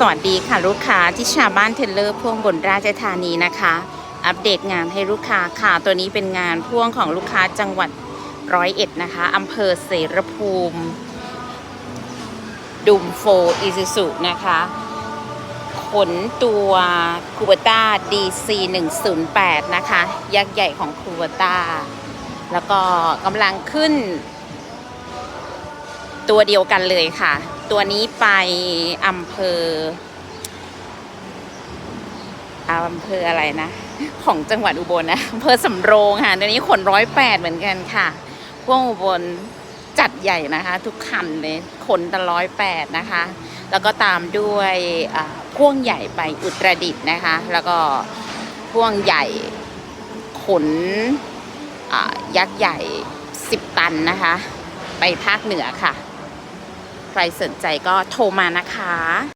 สวัสดีค่ะลูกค้าที่ชาวบ้านเทเลอร์พ่วงบนราชธานีนะคะ อัปเดตงานให้ลูกค้าค่ะ ตัวนี้เป็นงานพ่วงของลูกค้าจังหวัดร้อยเอ็ดนะคะอำเภอเสรภูมิ ดุมโฟอิซิสุนะคะ ขนตัวคูเบต้า DC 108นะคะ ยักษ์ใหญ่ของคูเบต้า แล้วก็กำลังขึ้น ตัวเดียวกันเลยค่ะ ตัวนี้ไปอำเภออำเภออะไรนะ ของจังหวัดอุบลนะอำเภอสำโรงค่ะตัวนี้ขนร้อยแปดเหมือนกันค่ะพวกอุบลจัดใหญ่นะคะ ทุกคันเลยขนแต่ร้อยแปดนะคะ แล้วก็ตามด้วยพ่วงใหญ่ไปอุตรดิตถ์นะคะ แล้วก็พ่วงใหญ่ขนยักษ์ใหญ่ 10 ตันนะคะ ไปภาคเหนือค่ะ ใครสนใจก็โทรมานะคะ